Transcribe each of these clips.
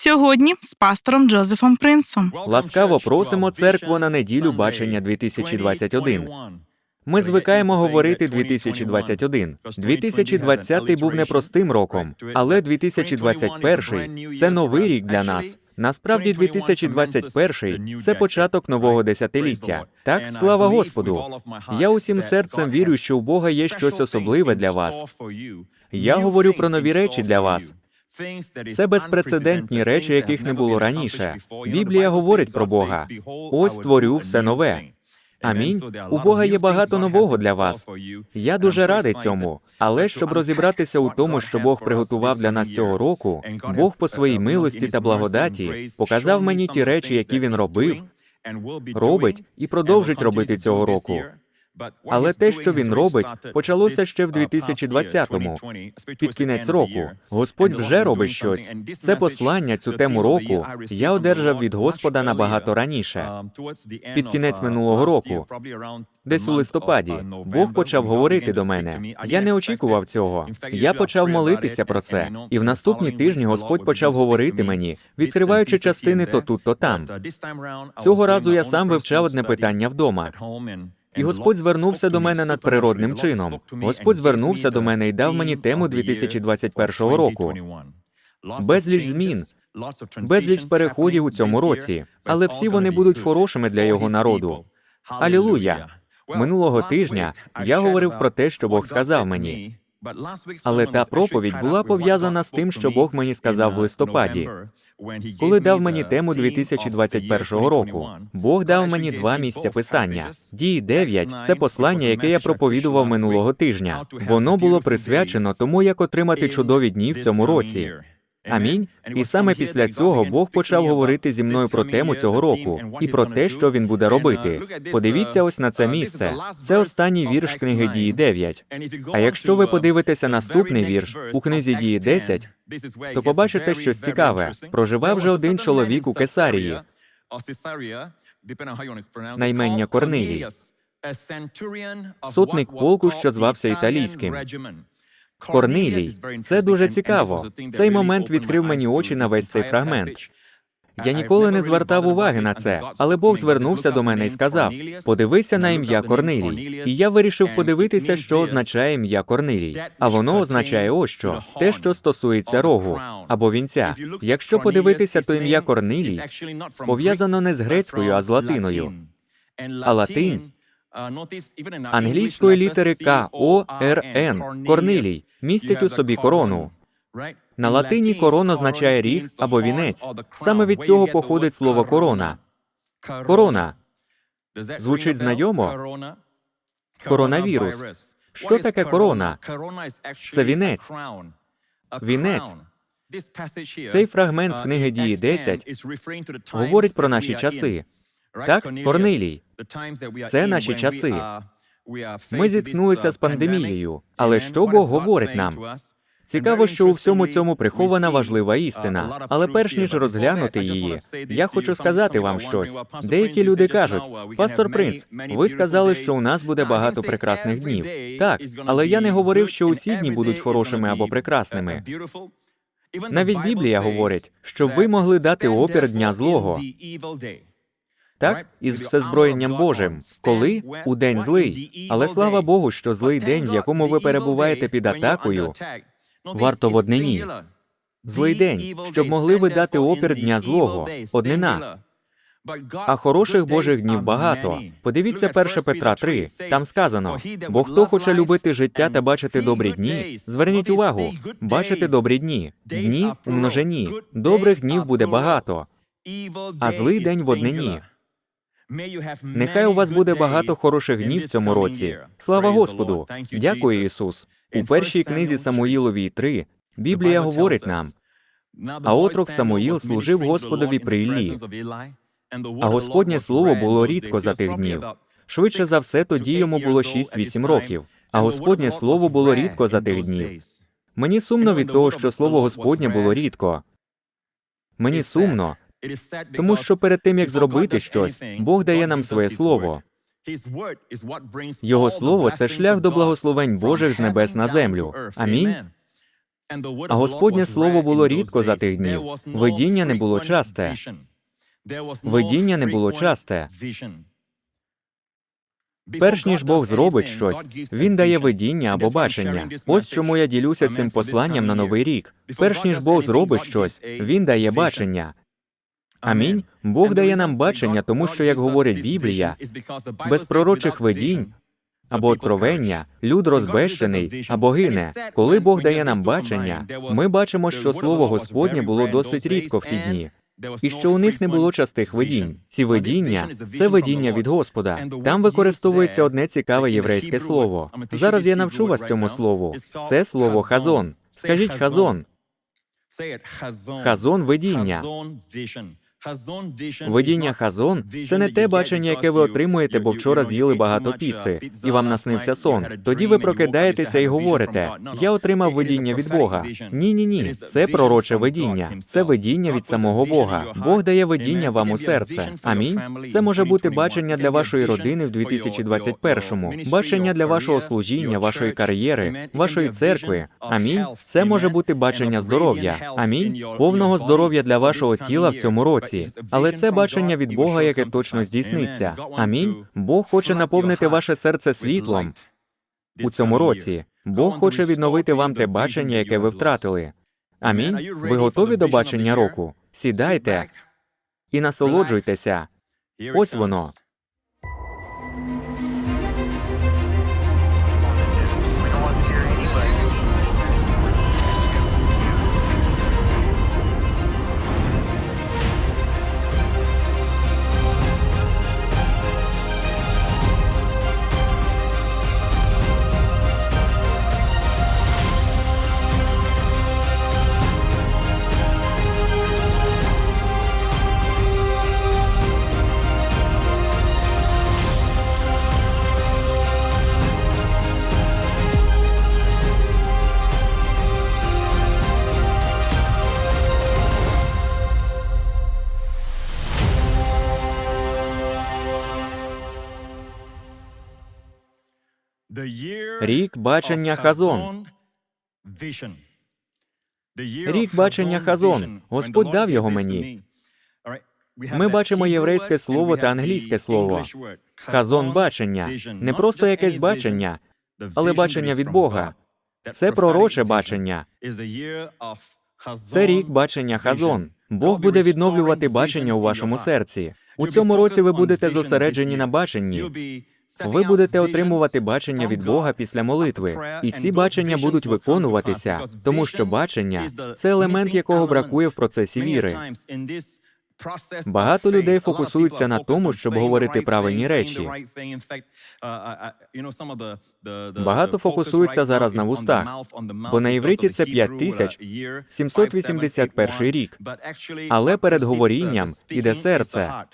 Сьогодні з пастором Джозефом Принсом. Ласкаво просимо церкву на неділю бачення 2021. Ми звикаємо говорити 2021. 2020 був непростим роком, але 2021 – це новий рік для нас. Насправді, 2021 – це початок нового десятиліття. Так, слава Господу. Я усім серцем вірю, що у Бога є щось особливе для вас. Я говорю про нові речі для вас. Це безпрецедентні речі, яких не було раніше. Біблія говорить про Бога. Ось створю все нове. Амінь. У Бога є багато нового для вас. Я дуже радий цьому. Але щоб розібратися у тому, що Бог приготував для нас цього року, Бог по своїй милості та благодаті показав мені ті речі, які він робив, робить і продовжить робити цього року. Але те, що він робить, почалося ще в 2020-му, під кінець року. Господь вже робить щось. Це послання, цю тему року я одержав від Господа набагато раніше. Під кінець минулого року, Десь у листопаді Бог почав говорити до мене. Я не очікував цього. Я почав молитися про це, і в наступні тижні Господь почав говорити мені, відкриваючи частини то тут, то там. Цього разу я сам вивчав одне питання вдома. І Господь звернувся до мене надприродним чином. Господь звернувся до мене і дав мені тему 2021 року. Безліч змін, безліч переходів у цьому році, але всі вони будуть хорошими для його народу. Алілуя! Минулого тижня я говорив про те, що Бог сказав мені. Але та проповідь була пов'язана з тим, що Бог мені сказав в листопаді, коли дав мені тему 2021 року. Бог дав мені два місця писання. Дії 9 – це послання, яке я проповідував минулого тижня. Воно було присвячено тому, як отримати чудові дні в цьому році. Амінь. І саме після цього Бог почав говорити зі мною про тему цього року і про те, що він буде робити. Подивіться ось на це місце. Це останній вірш книги дії 9. А якщо ви подивитеся наступний вірш у книзі дії 10, то побачите щось цікаве. Проживав вже один чоловік у Кесарії, наймення Корнилій, сотник полку, що звався італійським. Корнилій. Це дуже цікаво. Цей момент відкрив мені очі на весь цей фрагмент. Я ніколи не звертав уваги на це, але Бог звернувся до мене і сказав: подивися на ім'я Корнилій. І я вирішив подивитися, що означає ім'я Корнилій. А воно означає ось що те, що стосується рогу або вінця. Якщо подивитися, то ім'я Корнилій пов'язано не з грецькою, а з латиною. А латинь Англійської літери К, О, Р, Н, Корнилій, містять у собі корону. На латині корона означає ріг або вінець. Саме від цього походить слово корона. Корона. Звучить знайомо? Коронавірус. Що таке корона? Це вінець. Вінець. Цей Цей фрагмент з книги дії 10 говорить про наші часи. Так, Корнилій. Це наші часи. Ми зіткнулися з пандемією, але що Бог говорить нам? Цікаво, що у всьому цьому прихована важлива істина. Але перш ніж розглянути її, я хочу сказати вам щось. Деякі люди кажуть, пастор Принц, ви сказали, що у нас буде багато прекрасних днів. Так, але я не говорив, що усі дні будуть хорошими або прекрасними. Навіть Біблія говорить, щоб ви могли дати опір дня злого. Так, із всезброєнням Божим, коли у день злий. Але слава Богу, що злий день, в якому ви перебуваєте під атакою, варто в однині. Злий день, щоб могли ви дати опір дня злого, однина. А хороших Божих днів багато. Подивіться 1 Петра 3, там сказано: бо хто хоче любити життя та бачити добрі дні, зверніть увагу, бачити добрі дні, дні у множині, добрих днів буде багато, а злий день в однині. Нехай у вас буде багато хороших днів в цьому році. Слава Господу! Дякую, Ісус. У першій книзі Самуїловій 3 Біблія говорить нам, а отрок Самуїл служив Господові при Іллі. а Господнє слово було рідко за тих днів. Швидше за все, тоді йому було 6-8 років, а Господнє слово було рідко за тих днів. Мені сумно від того, що слово Господнє було рідко. Мені сумно, тому що перед тим як зробити щось, Бог дає нам своє слово. Його слово це шлях до благословень Божих з небес на землю. Амінь. А Господнє слово було рідко за тих днів. Видіння не було часте. Видіння не було часте. Перш ніж Бог зробить щось, він дає видіння або бачення. Ось чому я ділюся цим посланням на новий рік. Перш ніж Бог зробить щось, він дає бачення. Амінь. Бог дає нам бачення, тому що, як говорить Біблія, без пророчих видінь або откровення люд розбещений або гине. Коли Бог дає нам бачення, ми бачимо, що слово Господнє було досить рідко в ті дні. І що у них не було частих видінь. Ці видіння це видіння від Господа. Там використовується одне цікаве єврейське слово. Зараз я навчу вас цьому слову. Це слово хазон. Скажіть хазон. Хазон видіння. Видіння хазон це не те бачення, яке ви отримуєте, бо вчора з'їли багато піци, і вам наснився сон. Тоді ви прокидаєтеся і говорите: Я отримав видіння від Бога. Ні, ні, ні. Це пророче видіння. Це видіння від самого Бога. Бог дає видіння вам у серце. Амінь. Це може бути бачення для вашої родини в 2021-му, бачення для вашого служіння, вашої кар'єри, вашої церкви. Амінь. Це може бути бачення здоров'я. Амінь. Повного здоров'я для вашого тіла в цьому році. Але це бачення від Бога, яке точно здійсниться. Амінь. Бог хоче наповнити ваше серце світлом у цьому році. Бог хоче відновити вам те бачення, яке ви втратили. Амінь. Ви готові до бачення року? Сідайте і насолоджуйтеся. Ось воно. Рік бачення Хазон. Рік бачення Хазон. Господь дав його мені. Ми бачимо єврейське слово та англійське слово. Хазон бачення. Не просто якесь бачення, але бачення від Бога. Це пророче бачення. Це рік бачення Хазон. Бог буде відновлювати бачення у вашому серці. У цьому році ви будете зосереджені на баченні. Ви будете отримувати бачення від Бога після молитви, і ці бачення будуть виконуватися, тому що бачення це елемент, якого бракує в процесі віри. Багато людей фокусуються на тому, щоб говорити правильні речі. Багато фокусуються зараз на вустах, бо на івриті це 5781 рік. Але перед говорінням іде серце.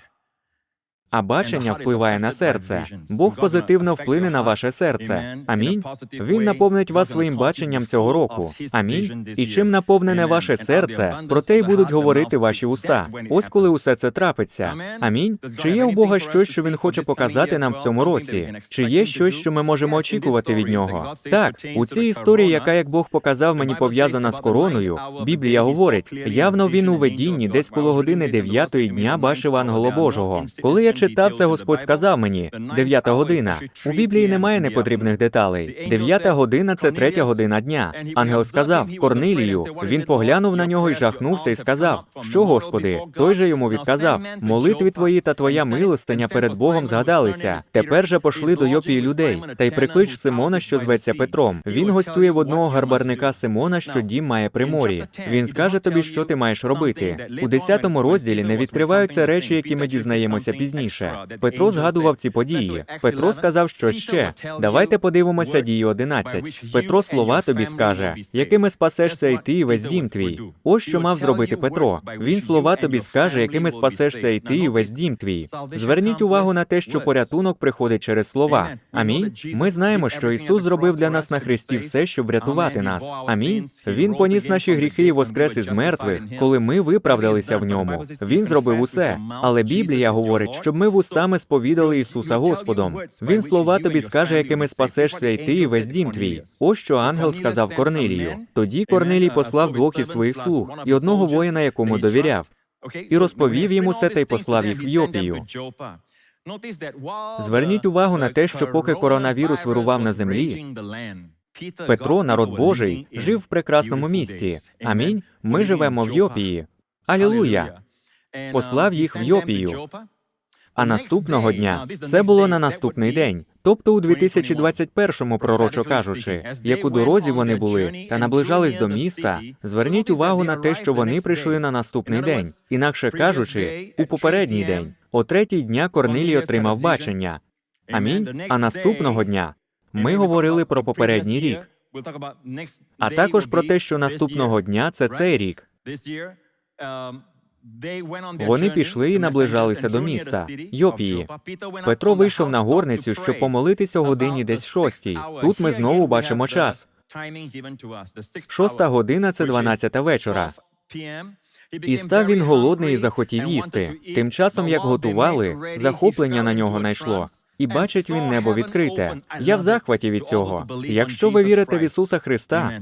А бачення впливає на серце. Бог позитивно вплине на ваше серце. Амінь. Він наповнить вас своїм баченням цього року. Амінь. І чим наповнене ваше серце, про те й будуть говорити ваші уста. Ось коли усе це трапиться. Амінь. Чи є у Бога щось, що він хоче показати нам в цьому році? Чи є щось, що ми можемо очікувати від нього? Так, у цій історії, яка як Бог показав мені пов'язана з короною, Біблія говорить: явно він у видінні, десь коло години дев'ятої дня бачив ангела Божого. Коли я читав це, Господь сказав мені: дев'ята година. У Біблії немає непотрібних деталей. Дев'ята година це третя година дня. Ангел сказав Корнилію. Він поглянув на нього і жахнувся, і сказав: Що, Господи? Той же йому відказав: молитві твої та твоя милостиня перед Богом згадалися. Тепер же пошли до Йопії людей, та й приклич Симона, що зветься Петром. Він гостює в одного гарбарника Симона, що дім має при морі. Він скаже тобі, що ти маєш робити. У десятому розділі не відкриваються речі, які ми дізнаємося пізніше. Петро згадував ці події. Петро сказав щось ще. Давайте подивимося дії 11. Петро слова тобі скаже, якими спасешся і ти, і весь дім твій. Ось що мав зробити Петро. Він слова тобі скаже, якими спасешся і ти, і весь дім твій. Зверніть увагу на те, що порятунок приходить через слова. Амінь. Ми знаємо, що Ісус зробив для нас на Христі все, щоб врятувати нас. Амінь. Він поніс наші гріхи і воскрес із мертвих, коли ми виправдалися в ньому. Він зробив усе. Але Біблія говорить, що щоб ми вустами сповідали Ісуса Господом. Він слова тобі скаже, якими спасешся й ти, і весь дім твій. Ось що ангел сказав Корнелію. Тоді Корнелій послав двох із своїх слуг і одного воїна, якому довіряв. і розповів йому все та й послав їх в Йопію. Зверніть увагу на те, що поки коронавірус вирував на землі, Петро, народ Божий, жив в прекрасному місці. Амінь. Ми живемо в Йопії. Алілуя! Послав їх в Йопію. А наступного дня це було на наступний день, тобто у 2021-му, пророчо кажучи, як у дорозі вони були та наближались до міста. Зверніть увагу на те, що вони прийшли на наступний день, інакше кажучи, у попередній день. О третій дня Корнилій отримав бачення. Амінь. А наступного дня ми говорили про попередній рік, а також про те, що наступного дня це цей рік. Вони пішли і наближалися до міста Йопії. Петро вийшов на горницю, щоб помолитися о годині десь шостій. Тут ми знову бачимо час. Шоста година це 12 вечора. І став він голодний і захотів їсти. Тим часом, як готували, захоплення на нього найшло. І бачить він небо відкрите. Я в захваті від цього. Якщо ви вірите в Ісуса Христа,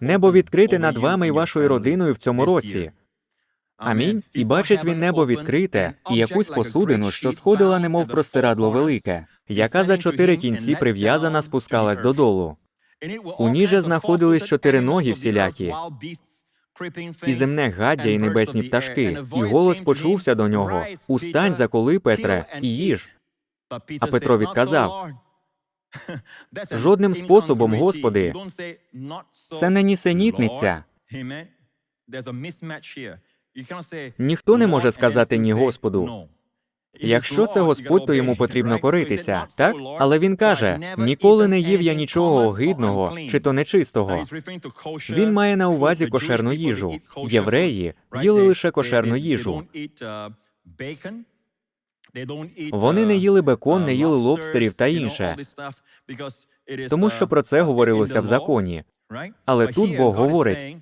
небо відкрите над вами і вашою родиною в цьому році. Амінь. І бачить він небо відкрите і якусь посудину, що сходила, немов простирадло велике, яка за чотири кінці прив'язана спускалась додолу. У ній же знаходились чотири ноги всілякі, І земне гаддя, і небесні пташки, і голос почувся до нього: Устань, заколи, Петре, і їж. А Петро відказав: Жодним способом, Господи, це не нісенітниця. Ніхто не може сказати ні Господу. Якщо це Господь, то йому потрібно коритися, так? Але він каже: ніколи не їв я нічого огидного чи то нечистого. Він має на увазі кошерну їжу. Євреї їли лише кошерну їжу. Вони не їли бекон, не їли лобстерів та інше, тому що про це говорилося в законі. Але тут Бог говорить: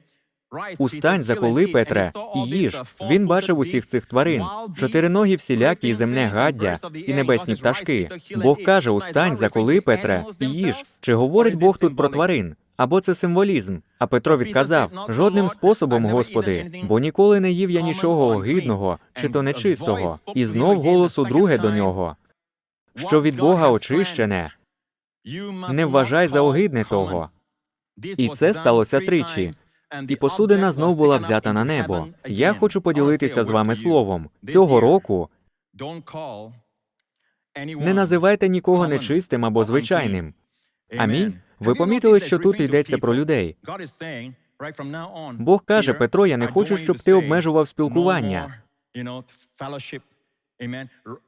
Устань, заколи, Петре, і їж. Він бачив усіх цих тварин, чотириногі всілякі, і земне гаддя, і небесні пташки. Бог каже: Устань, заколи, Петре, і їж. Чи говорить Бог тут про тварин? Або це символізм? А Петро відказав: жодним способом, Господи, бо ніколи не їв я нічого огидного чи то нечистого. І знов голос удруге до нього, що від Бога очищене, не вважай за огидне того. І це сталося тричі. І посудина знов була взята на небо. Я хочу поділитися з вами словом. Цього року не називайте нікого нечистим або звичайним. Амінь. Ви помітили, що тут йдеться про людей. Бог каже, Петро, я не хочу, щоб ти обмежував спілкування.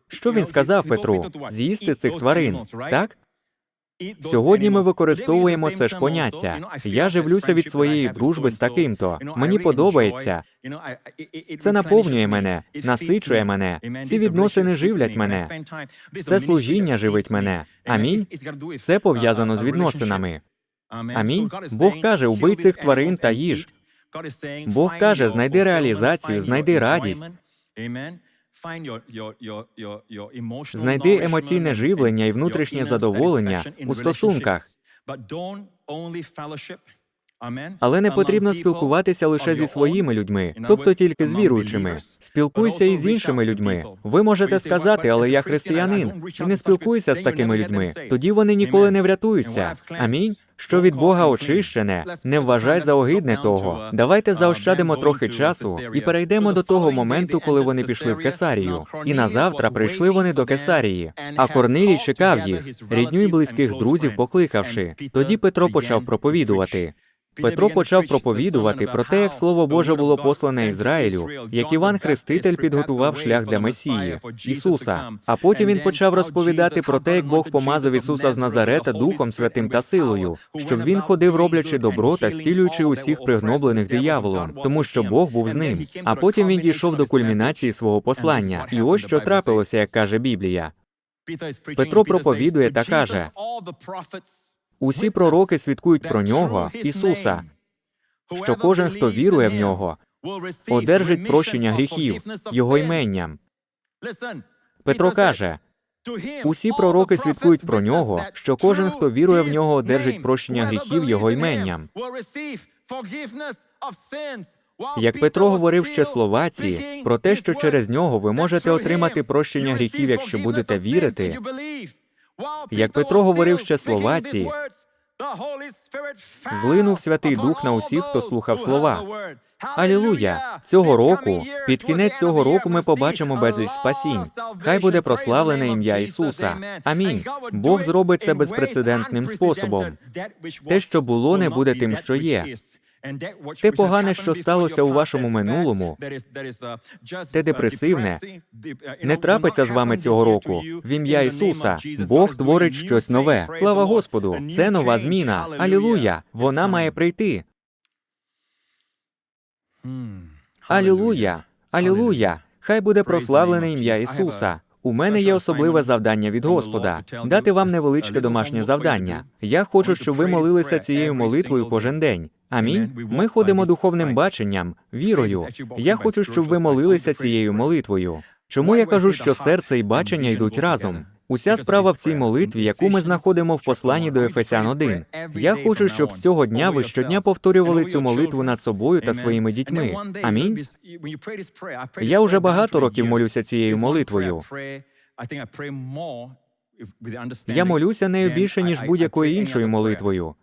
Що він сказав Петру? З'їсти цих тварин, так? Сьогодні ми використовуємо це ж поняття. Я живлюся від своєї дружби з таким-то. Мені подобається. Це наповнює мене, насичує мене. Ці відносини живлять мене. Це служіння живить мене. Амінь. Це пов'язано з відносинами. Амінь. Бог каже, убий цих тварин та їж. Бог каже, знайди реалізацію, знайди радість. Знайди емоційне живлення і внутрішнє задоволення у стосунках. Але не потрібно спілкуватися лише зі своїми людьми, тобто тільки з віруючими. Спілкуйся і з іншими людьми. Ви можете сказати, але я християнин, і не спілкуюся з такими людьми. Тоді вони ніколи не врятуються. Амінь. Що від Бога очищене, не вважай за огидне того. Давайте заощадимо трохи часу і перейдемо до того моменту, коли вони пішли в Кесарію. І на завтра прийшли вони до Кесарії. А Корнилій чекав їх, рідню й близьких друзів покликавши. Тоді Петро почав проповідувати. Петро почав проповідувати про те, як слово Боже було послане Ізраїлю, як Іван Хреститель підготував шлях для Месії Ісуса. А потім він почав розповідати про те, як Бог помазав Ісуса з Назарета Духом Святим та силою, щоб він ходив, роблячи добро та зцілюючи усіх пригноблених дияволом, тому що Бог був з ним. А потім він дійшов до кульмінації свого послання. І ось що трапилося, як каже Біблія. Петро проповідує та каже: Усі пророки свідкують про нього, Ісуса, що кожен, хто вірує в нього, одержить прощення гріхів Його іменням. Петро каже: усі пророки свідкують про нього, що кожен, хто вірує в нього, одержить прощення гріхів його іменням. Як Петро говорив ще словаці про те, що через нього ви можете отримати прощення гріхів, якщо будете вірити. Як Петро говорив ще словаці, злинув Святий Дух на усіх, хто слухав слова. Алілуя! Цього року, під кінець цього року, ми побачимо безліч спасінь. Хай буде прославлене ім'я Ісуса. Амінь. Бог зробить це безпрецедентним способом. Те, що було, не буде тим, що є. Те погане, що сталося у вашому минулому, те депресивне, не трапиться з вами цього року. В ім'я Ісуса Бог творить щось нове. Слава Господу! Це нова зміна. Алілуя! Вона має прийти. Алілуя! Алілуя! Хай буде прославлене ім'я Ісуса. У мене є особливе завдання від Господа дати вам невеличке домашнє завдання. Я хочу, щоб ви молилися цією молитвою кожен день. Амінь. Ми ходимо духовним баченням, вірою. Я хочу, щоб ви молилися цією молитвою. Чому я кажу, що серце і бачення йдуть разом? Уся справа в цій молитві, яку ми знаходимо в посланні до Ефесян 1. Я хочу, щоб з цього дня ви щодня повторювали цю молитву над собою та своїми дітьми. Амінь. Я вже багато років молюся цією молитвою. Я молюся нею більше, ніж будь-якою іншою молитвою.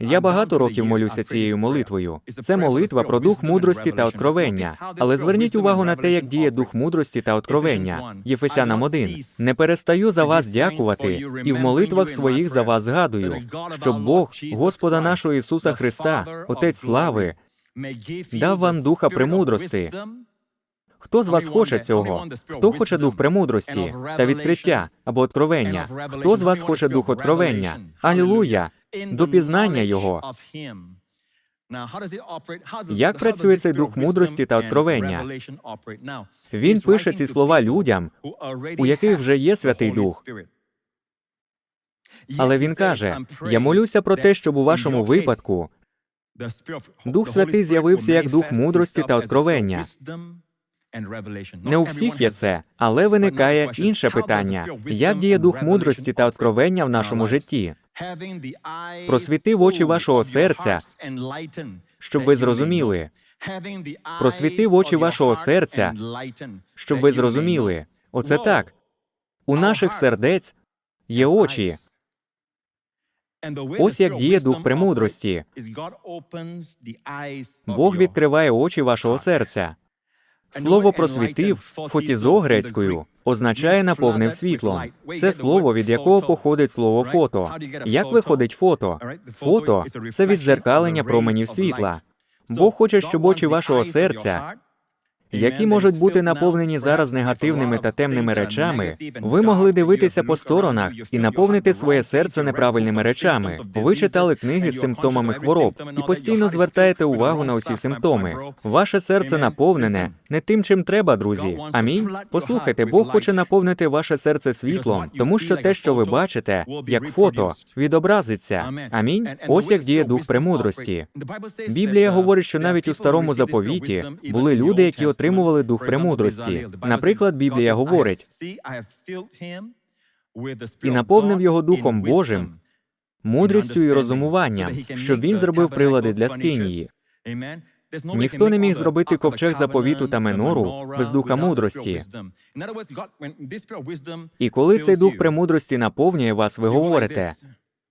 Я багато років молюся цією молитвою. Це молитва про дух мудрості та откровення. Але зверніть увагу на те, як діє дух мудрості та откровення. Єфесянам 1. Не перестаю за вас дякувати, і в молитвах своїх за вас згадую, щоб Бог, Господа нашого Ісуса Христа, Отець слави, дав вам духа премудрости. Хто з вас хоче цього? Хто хоче дух премудрості та відкриття або откровення? Хто з вас хоче дух откровення? Алілуя! До пізнання його. Як працює цей дух мудрості та откровення? Він пише ці слова людям, у яких вже є Святий Дух. Але він каже: Я молюся про те, щоб у вашому випадку Дух Святий з'явився як дух мудрості та откровення. Не у всіх є це, але виникає інше питання: як діє дух мудрості та откровення в нашому житті? Просвітив очі вашого серця, Щоб ви зрозуміли, просвітив очі вашого серця, щоб ви зрозуміли. Оце так. У наших сердець є очі. Ось як діє дух премудрості. Бог відкриває очі вашого серця. Слово просвітив фотізо грецькою означає наповнив світлом. Це слово, від якого походить слово фото. Як виходить фото? Фото це відзеркалення променів світла. Бог хоче, щоб очі вашого серця, які можуть бути наповнені зараз негативними та темними речами, ви могли дивитися по сторонах і наповнити своє серце неправильними речами. Ви читали книги з симптомами хвороб і постійно звертаєте увагу на усі симптоми. Ваше серце наповнене не тим, чим треба, друзі. Амінь. Послухайте, Бог хоче наповнити ваше серце світлом, тому що те, що ви бачите, як фото, відобразиться. Амінь. Ось як діє дух премудрості. Біблія говорить, що навіть у старому заповіті були люди, які отримували дух премудрості. Наприклад, Біблія говорить і наповнив його духом Божим, мудрістю і розумуванням, щоб він зробив прилади для скинії. Ніхто не міг зробити ковчег заповіту та менору без духа мудрості. І коли цей дух премудрості наповнює вас, ви говорите.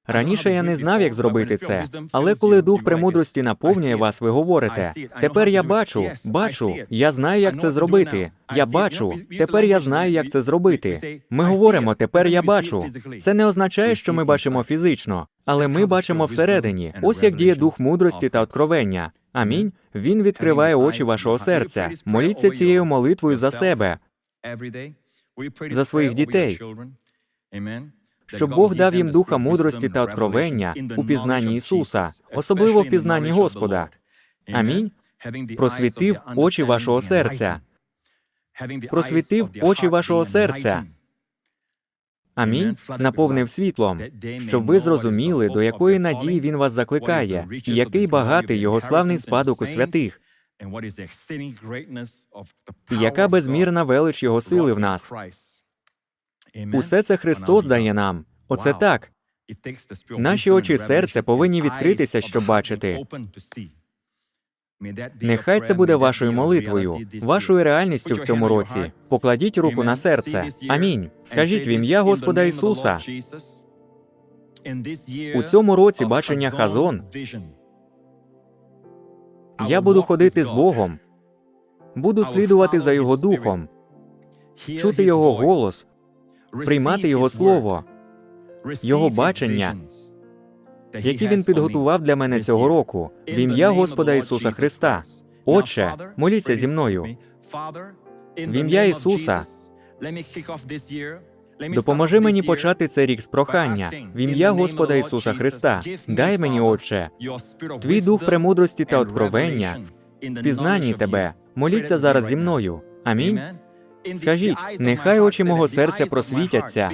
Раніше я не знав, як зробити це, але коли дух премудрості наповнює вас, ви говорите: тепер я бачу, бачу, я знаю, як це зробити. Я бачу, тепер я знаю, як це зробити. Ми говоримо, тепер я бачу. Це не означає, що ми бачимо фізично, але ми бачимо всередині. Ось як діє дух мудрості та откровення. Амінь. Він відкриває очі вашого серця. Моліться цією молитвою за себе, за своїх дітей. Щоб Бог дав їм духа мудрості та откровення у пізнанні Ісуса, особливо в пізнанні Господа. Амінь. Просвітив очі вашого серця. Просвітив очі вашого серця. Амінь. Наповнив світлом, щоб ви зрозуміли, до якої надії він вас закликає, і який багатий його славний спадок у святих. І яка безмірна велич Його сили в нас. Усе це Христос дає нам. Оце так. Наші очі і серце повинні відкритися, щоб бачити. Нехай це буде вашою молитвою, вашою реальністю в цьому році. Покладіть руку на серце. Амінь. Скажіть в ім'я Господа Ісуса. У цьому році бачення Хазон. я буду ходити з Богом, буду слідувати за Його духом, чути Його голос, приймати Його слово, Його бачення, які він підготував для мене цього року, в ім'я Господа Ісуса Христа. Отче, моліться зі мною. В ім'я Ісуса. Допоможи мені почати цей рік з прохання в ім'я Господа Ісуса Христа. Дай мені, Отче, твій дух премудрості та откровення в пізнанні тебе. Моліться зараз зі мною. Амінь. Скажіть, нехай очі мого серця просвітяться,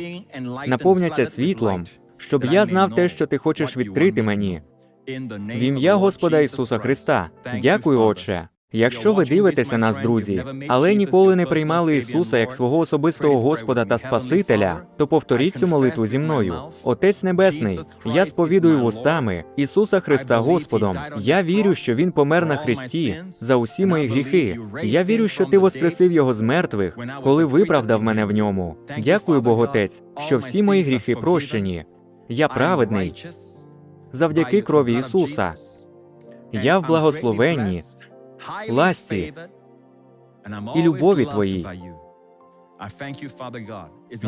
наповняться світлом, щоб я знав те, що ти хочеш відкрити мені. В ім'я Господа Ісуса Христа. Дякую, Отче. Якщо ви дивитеся нас, друзі, але ніколи не приймали Ісуса як свого особистого Господа та Спасителя, то повторіть цю молитву зі мною. Отець Небесний, я сповідую вустами Ісуса Христа Господом. Я вірю, що Він помер на Христі за усі мої гріхи. Я вірю, що ти воскресив Його з мертвих, коли виправдав мене в ньому. Дякую, Боготець, що всі мої гріхи прощені. Я праведний завдяки крові Ісуса. Я в благословенні, ласті і любові Твоїй.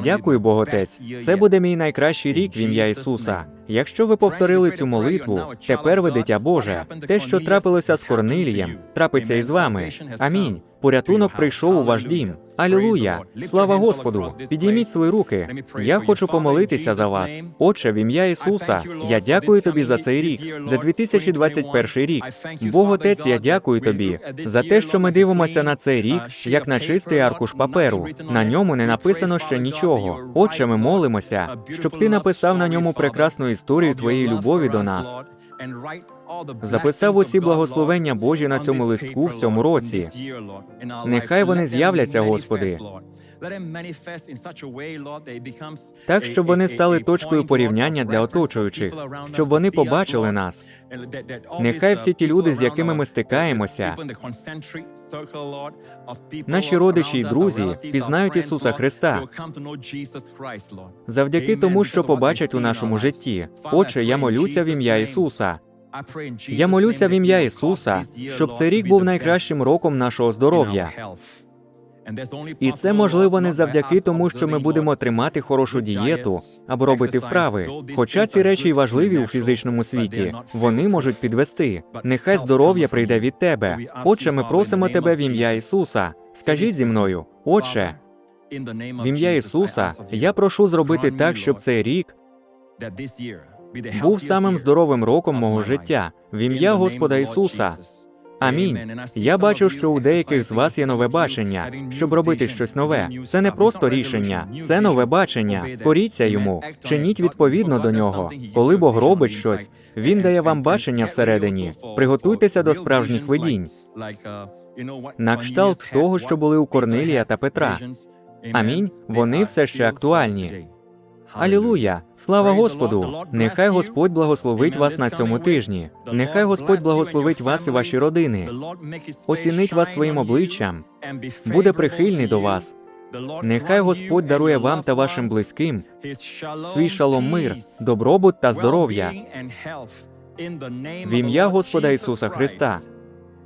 Дякую, Боготець. Це буде мій найкращий рік в ім'я Ісуса. Якщо ви повторили цю молитву, тепер ви дитя Боже. Те, що трапилося з Корнилієм, трапиться і з вами. Амінь. Порятунок прийшов у ваш дім. Алілуя! Слава Господу! Підійміть свої руки. Я хочу помолитися за вас. Отче, в ім'я Ісуса. Я дякую тобі за цей рік, за 2021 рік. Бог Отець, я дякую тобі за те, що ми дивимося на цей рік, як на чистий аркуш паперу. На ньому не написано ще нічого. Отче, ми молимося, щоб ти написав на ньому прекрасну історію твоєї любові до нас. Записав усі благословення Божі на цьому листку в цьому році. Нехай вони з'являться, Господи. Так, щоб вони стали точкою порівняння для оточуючих, щоб вони побачили нас. Нехай всі ті люди, з якими ми стикаємося, наші родичі й друзі, пізнають Ісуса Христа завдяки тому, що побачать у нашому житті. Отче, я молюся в ім'я Ісуса. Я молюся в ім'я Ісуса, щоб цей рік був найкращим роком нашого здоров'я. І це можливо не завдяки тому, що ми будемо тримати хорошу дієту або робити вправи. Хоча ці речі й важливі у фізичному світі, вони можуть підвести. Нехай здоров'я прийде від тебе. Отче, ми просимо тебе в ім'я Ісуса. Скажіть зі мною, Отче, в ім'я Ісуса, я прошу зробити так, щоб цей рік був самим здоровим роком мого життя. В ім'я Господа Ісуса. Амінь. Я бачу, що у деяких з вас є нове бачення, щоб робити щось нове. Це не просто рішення, це нове бачення. Коріться йому, чиніть відповідно до нього. Коли Бог робить щось, він дає вам бачення всередині. Приготуйтеся до справжніх видінь. На кшталт того, що були у Корнилія та Петра. Амінь. Вони все ще актуальні. Алілуя! Слава Господу! Нехай Господь благословить вас на цьому тижні. Нехай Господь благословить вас і ваші родини. Осінить вас своїм обличчям, буде прихильний до вас. Нехай Господь дарує вам та вашим близьким свій шалом мир, добробут та здоров'я. В ім'я Господа Ісуса Христа.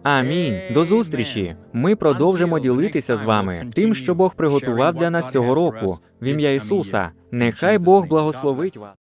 Амінь. До зустрічі. Ми продовжимо ділитися з вами тим, що Бог приготував для нас цього року. В ім'я Ісуса. Нехай Бог благословить вас.